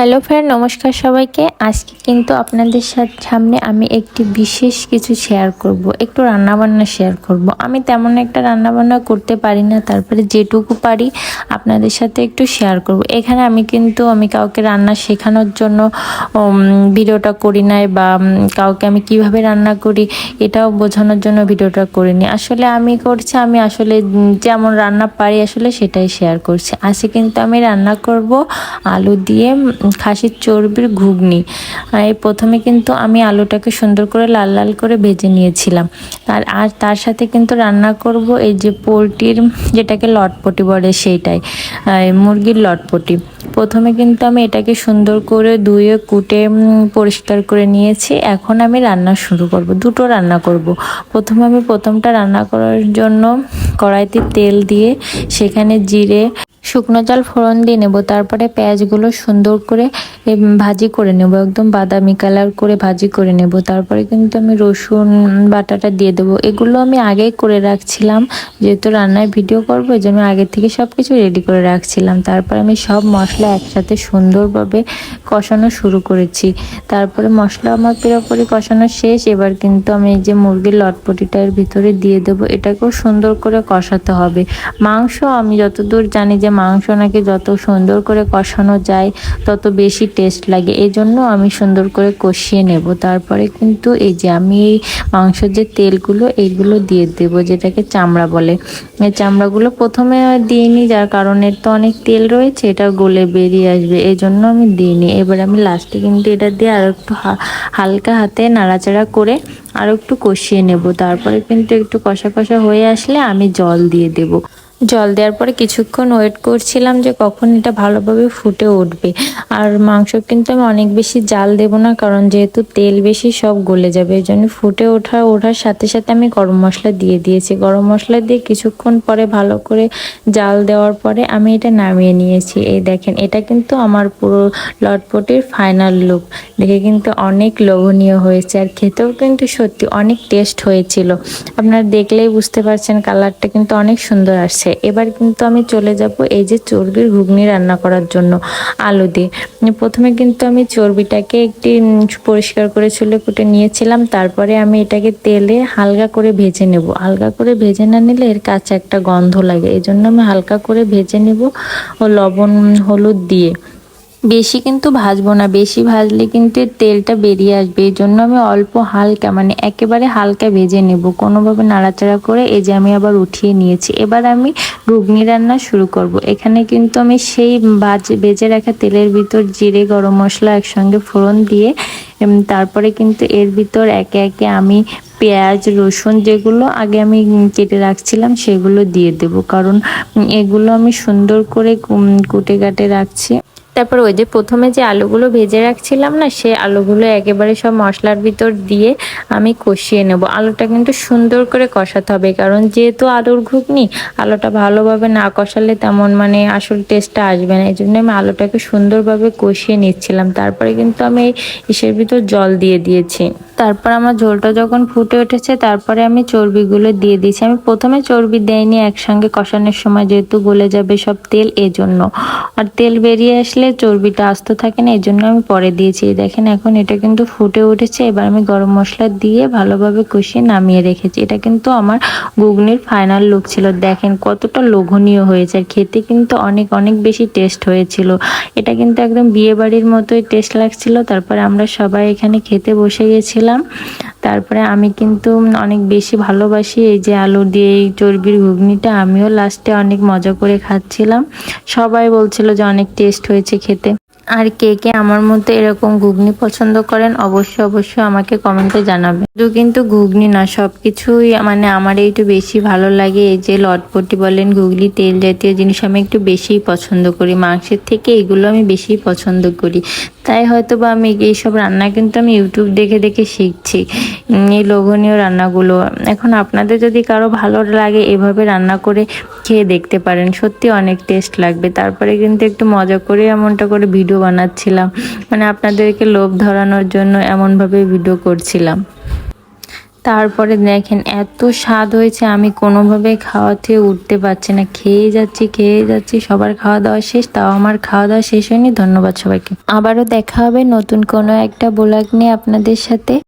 Hello friend নমস্কার সবাইকে। আজকে কিন্তু আপনাদের সাথে সামনে আমি একটি বিশেষ কিছু শেয়ার করব। একটু রান্নাবান্না শেয়ার করব। আমি তেমন একটা রান্নাবান্না করতে পারি না, তারপরে যেটুকু পারি আপনাদের সাথে একটু শেয়ার করব। এখানে আমি কিন্তু আমি কাউকে রান্না শেখানোর জন্য ভিডিওটা করি নাই বা কাউকে আমি কীভাবে রান্না করি এটাও বোঝানোর জন্য ভিডিওটা করিনি। আসলে আমি করছি, আমি আসলে যেমন রান্না পারি, আসলে সেটাই শেয়ার করছি। আজকে কিন্তু আমি রান্না করব আলু দিয়ে খাসির চর্বির ঘুগনি। এই প্রথমে কিন্তু আমি আলুটাকে সুন্দর করে লাল লাল করে ভেজে নিয়েছিলাম। আর আর তার সাথে কিন্তু রান্না করব এই যে পোলট্রির যেটাকে লটপটি বলে সেইটাই মুরগির লটপটি। প্রথমে কিন্তু আমি এটাকে সুন্দর করে ধুয়ে, কুটে পরিষ্কার করে নিয়েছি। এখন আমি রান্না শুরু করব, দুটো রান্না করব। প্রথমে আমি প্রথমটা রান্না করার জন্য কড়াইতে তেল দিয়ে সেখানে জিরে শুকনো জল ফোড়ন দিয়ে নেব। তারপরে পেঁয়াজগুলো সুন্দর করে ভাজি করে নেব। একদম বাদামি কালার করে ভাজি করে নেব। তারপরে কিন্তু আমি রসুন বাটাটা দিয়ে দেবো। এগুলো আমি আগেই করে রাখছিলাম। যেহেতু রান্নার ভিডিও করব, এই জন্য আগে থেকে সব কিছু রেডি করে রাখছিলাম। তারপর আমি সব মশলা একসাথে সুন্দরভাবে কষানো শুরু করেছি। তারপরে মশলা আমার পুরোপুরি কষানো শেষ। এবার কিন্তু আমি এই যে মুরগির লটপটিটার ভিতরে দিয়ে দেবো। এটাকেও সুন্দর করে কষাতে হবে। মাংস আমি যতদূর জানি যে মাংস নাকি যত সুন্দর করে কষানো যায়, তত বেশি টেস্ট লাগে। এই জন্য আমি সুন্দর করে কষিয়ে নেব। তারপরে কিন্তু এই যে আমি এই মাংসের যে তেলগুলো এইগুলো দিয়ে দেব, যেটাকে চামড়া বলে। এই চামড়াগুলো প্রথমে দিইনি, যার কারণে তো অনেক তেল রয়েছে, এটা গলে বেরিয়ে আসবে। এই জন্য আমি দিইনি। এবার আমি লাস্টে কিন্তু এটা দিয়ে আর একটু হালকা হাতে নাড়াচাড়া করে আর একটু কষিয়ে নেব। তারপরে কিন্তু একটু কষা কষা হয়ে আসলে আমি জল দিয়ে দেব। জল দেওয়ার পরে কিছুক্ষণ ওয়েট করছিলাম যে কখন এটা ভালোভাবে ফুটে উঠবে। আর মাংস কিন্তু আমি অনেক বেশি জাল দেব না, কারণ যেহেতু তেল বেশি সব গলে যাবে, এই জন্য ফুটে ওঠা, ওঠার সাথে সাথে আমি গরম মশলা দিয়ে দিয়েছি। গরম মশলা দিয়ে কিছুক্ষণ পরে ভালো করে জাল দেওয়ার পরে আমি এটা নামিয়ে নিয়েছি। এই দেখেন, এটা কিন্তু আমার পুরো লটপটির ফাইনাল লুক দেখে কিন্তু অনেক লোভনীয় হয়েছে আর খেতেও কিন্তু সত্যি অনেক টেস্ট হয়েছিল। আপনারা দেখলেই বুঝতে পারছেন কালারটা কিন্তু অনেক সুন্দর আসছে। এবার কিন্তু আমি চলে যাব এই যে চর্বির ঘুগনি রান্না করার জন্য, আলু দিয়ে। প্রথমে কিন্তু আমি চর্বিটাকে একটি পরিষ্কার করে চুলে কুটে নিয়েছিলাম। তারপরে আমি এটাকে তেলে হালকা করে ভেজে নেব। হালকা করে ভেজে না নিলে এর কাছে একটা গন্ধ লাগে। এই জন্য আমি হালকা করে ভেজে নেব ও লবণ, হলুদ দিয়ে। বেশি কিন্তু ভাজবো না, বেশি ভাজলে কিন্তু তেলটা বেরিয়ে আসবে। এই জন্য আমি অল্প হালকা মানে একেবারে হালকা ভেজে নেব। কোনোভাবে নাড়াচাড়া করে এই যে আমি আবার উঠিয়ে নিয়েছি। এবার আমি ঘুগনি রান্না শুরু করব। এখানে কিন্তু আমি সেই ভাজ ভেজে রাখা তেলের ভিতর জিরে, গরম মশলা একসঙ্গে ফোড়ন দিয়ে তারপরে কিন্তু এর ভিতর একে একে আমি পেঁয়াজ, রসুন যেগুলো আগে আমি কেটে রাখছিলাম সেগুলো দিয়ে দেব। কারণ এগুলো আমি সুন্দর করে কুটে কাটে রাখছি। তারপর ওই যে প্রথমে যে আলুগুলো ভেজে রাখছিলাম না, সে আলুগুলো একেবারে সব মশলার ভিতর দিয়ে আমি কষিয়ে নেব। আলুটা কিন্তু সুন্দর করে কষাতে হবে, কারণ যেহেতু আলুর ঘুগনি, আলুটা ভালোভাবে না কষালে তেমন মানে আসল টেস্টটা আসবে না। এই জন্য আমি আলুটাকে সুন্দরভাবে কষিয়ে নিচ্ছিলাম। তারপরে কিন্তু আমি এই ইসের ভিতর জল দিয়ে দিয়েছি। তারপর আমার ঝোলটা যখন ফুটে উঠেছে, তারপরে আমি চর্বিগুলো দিয়ে দিয়েছি। আমি প্রথমে চর্বি দেয়নি একসঙ্গে কষানোর সময় যেহেতু গলে যাবে সব তেল, এজন্য। আর তেল বেরিয়ে আসলে চর্বিটা আস্ত থাকে না এই জন্য আমি পরে দিয়েছি। দেখেন এখন এটা কিন্তু ফুটে উঠেছে, এবার আমি গরম মশলা দিয়ে ভালোভাবে কষিয়ে নামিয়ে রেখেছি। এটা কিন্তু আমার ঘুগনির ফাইনাল লুক ছিল। দেখেন কতটা লোভনীয় হয়েছে, আর খেতে কিন্তু অনেক অনেক বেশি টেস্ট হয়েছিল। এটা কিন্তু একদম বিয়ে বাড়ির মতোই টেস্ট লাগছিল। তারপরে আমরা সবাই এখানে খেতে বসে গেছিলাম। তারপরে আমি কিন্তু অনেক বেশি ভালোবাসি এই যে আলু দিয়ে এই চর্বির ঘুগনিটা। আমিও লাস্টে অনেক মজা করে খাচ্ছিলাম। সবাই বলছিল যে অনেক টেস্ট হয়েছে। খেতে। আর কে কে আমার মতো এরকম ঘুগনি পছন্দ করেন, অবশ্যই অবশ্যই আমাকে কমেন্টে জানাবেন। শুধু কিন্তু ঘুগনি না সব কিছুই মানে আমার একটু বেশি ভালো লাগে। এই যে লটপটি বলেন, ঘুগনি, তেল জাতীয় জিনিস আমি একটু বেশিই পছন্দ করি। মাংসের থেকে এগুলো আমি বেশি পছন্দ করি। তাই হয়তো বা আমি এইসব রান্না কিন্তু আমি ইউটিউব দেখে দেখে শিখছি। এই লোভনীয় রান্নাগুলো। এখন আপনাদের যদি কারও ভালো লাগে এভাবে রান্না করে খেয়ে দেখতে পারেন। সত্যি অনেক টেস্ট লাগবে। তারপরে কিন্তু একটু মজা করে এমনটা করে ভিডিও বানাচ্ছিলাম। মানে আপনাদেরকে লোভ ধরানোর জন্য এমনভাবে ভিডিও করছিলাম। তারপরে দেখেন, এত স্বাদ হয়েছে, আমি কোনোভাবে খাওয়াতে উঠতে পারছি না। খেয়ে যাচ্ছি খেয়ে যাচ্ছি, সবার খাওয়া দাওয়া শেষ, তাও আমার খাওয়া দাওয়া শেষ হয়নি, ধন্যবাদ সবাইকে। আবারও দেখা হবে নতুন কোনো একটা বোলাগ নিয়ে আপনাদের সাথে।